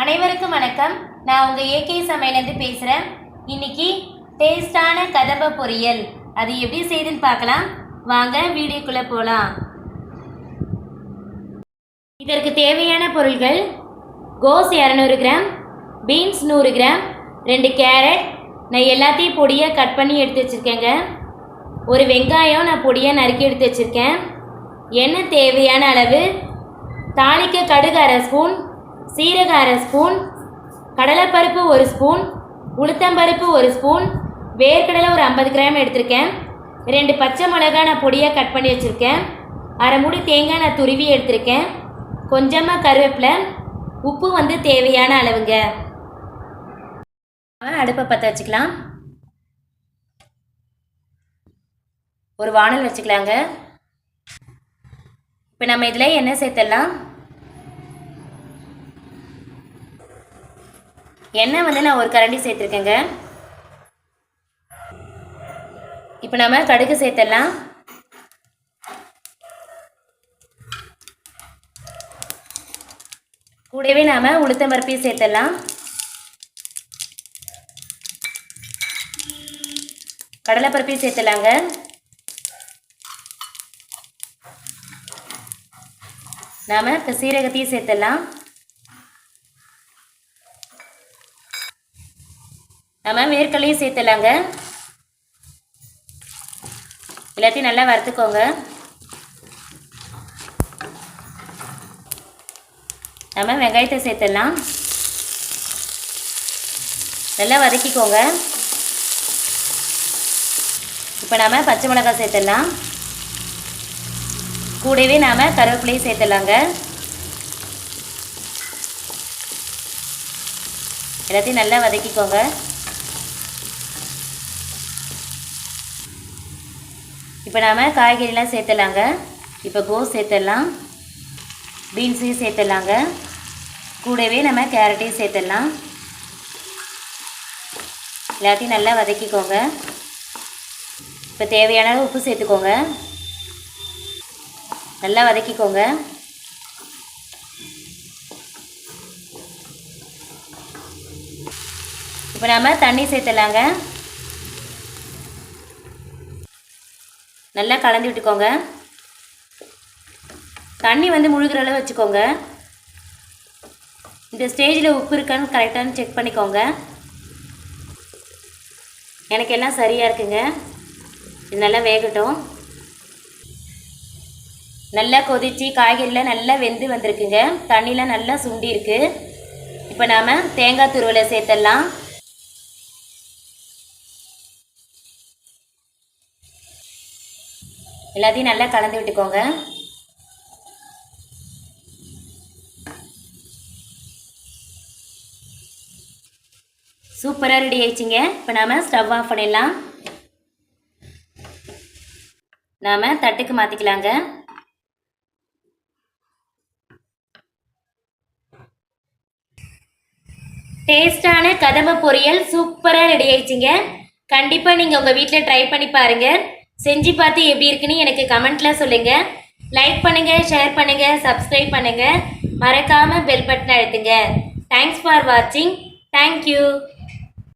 அனைவருக்கும் வணக்கம். நான் உங்கள் ஏகே சமையலேருந்து பேசுகிறேன் இன்னைக்கு டேஸ்டான கதம்ப பொரியல். அது எப்படி செய்யுதுன்னு பார்க்கலாம். வாங்க வீடியோக்குள்ளே போகலாம் இதற்கு தேவையான பொருள்கள் கோஸ் இரநூறு கிராம் பீன்ஸ் நூறு கிராம் ரெண்டு கேரட். நான் எல்லாத்தையும் பொடியாக கட் பண்ணி எடுத்து வச்சுருக்கேங்க. ஒரு வெங்காயம் நான் பொடியாக நறுக்கி எடுத்து வச்சுருக்கேன். எண்ணெய் தேவையான அளவு தாளிக்க கடுகு அரை ஸ்பூன் சீரக அரை ஸ்பூன் கடலைப்பருப்பு ஒரு ஸ்பூன் உளுத்தம்பருப்பு ஒரு ஸ்பூன் வேர்க்கடலை ஒரு ஐம்பது கிராம் எடுத்திருக்கேன். ரெண்டு பச்சை மிளகாய் நான் பொடியாக கட் பண்ணி வச்சுருக்கேன். அரை மூடி தேங்காய் நான் துருவி எடுத்திருக்கேன். கொஞ்சமாக கருவேப்பிலை உப்பு வந்து தேவையான அளவுங்க. அடுப்பை பற்ற வச்சுக்கலாம். ஒரு வானல் வச்சுக்கலாங்க. இப்போ நம்ம இதில் எண்ணெய் சேர்த்துடலாம். எண்ணெய் வந்து நான் ஒரு கரண்டி சேர்த்துருக்கேங்க? இப்போ நம்ம கடுகு சேர்த்துடலாம் கூடவே நாம் உளுத்தம் பருப்பையும் சேர்த்துடலாம் கடலைப்பருப்பையும் சேர்த்துலாங்க. நாம் இப்போ சீரகத்தையும் சேர்த்துடலாம் நம்ம வேர்க்கடலையும் சேர்த்துலாங்க எல்லாத்தையும் நல்லா வறுத்துக்கோங்க. நம்ம வெங்காயத்தை சேர்த்துடலாம். நல்லா வதக்கிக்கோங்க. இப்போ நாம் பச்சை மிளகாய் சேர்த்துடலாம். கூடவே நாம் கருவேப்பிலையும் சேர்த்துடலாங்க. எல்லாத்தையும் நல்லா வதக்கிக்கோங்க. இப்போ நாம் காய்கறிலாம் சேர்த்துலாங்க. இப்போ கோஸ் சேர்த்துடலாம். பீன்ஸையும் சேர்த்துடலாங்க. கூடவே நம்ம கேரட்டையும் சேர்த்துடலாம். எல்லாத்தையும் நல்லா வதக்கிக்கோங்க. இப்போ தேவையான அளவு உப்பு சேர்த்துக்கோங்க. நல்லா வதக்கிக்கோங்க. இப்போ நாம் தண்ணி சேர்த்துடலாங்க. நல்லா கலந்து விட்டுக்கோங்க. தண்ணி வந்து முழுகிற அளவு வச்சுக்கோங்க. இந்த ஸ்டேஜில் உப்பு இருக்கான்னு கரெக்டானு செக் பண்ணிக்கோங்க. எனக்கு எல்லாம் சரியாக இருக்குங்க. இது நல்லா வேகட்டும். நல்லா கொதித்து காய்கறிலாம் நல்லா வெந்து வந்திருக்குங்க. தண்ணிலாம் நல்லா சுண்டி இருக்கு. இப்போ நாம் தேங்காய் துருவலை சேர்த்துடலாம் எல்லாத்தையும் நல்லா கலந்து விட்டுக்கோங்க. சூப்பராக ரெடி ஆயிடுச்சிங்க. இப்போ நாம் ஸ்டவ் ஆஃப் பண்ணிடலாம். நாம் தட்டுக்கு மாற்றிக்கலாங்க டேஸ்டான கதம்ப பொரியல் சூப்பராக ரெடி ஆயிடுச்சிங்க. கண்டிப்பாக நீங்கள் உங்கள் வீட்டில் ட்ரை பண்ணி பாருங்கள் செஞ்சு பார்த்து எப்படி இருக்குன்னு எனக்கு கமெண்ட்டில் சொல்லுங்கள் லைக் பண்ணுங்கள் ஷேர் பண்ணுங்கள் சப்ஸ்கிரைப் பண்ணுங்கள் மறக்காமல் பெல் பட்டன் அழுத்துங்க. தேங்க்ஸ் ஃபார் வாட்சிங் தேங்க்யூ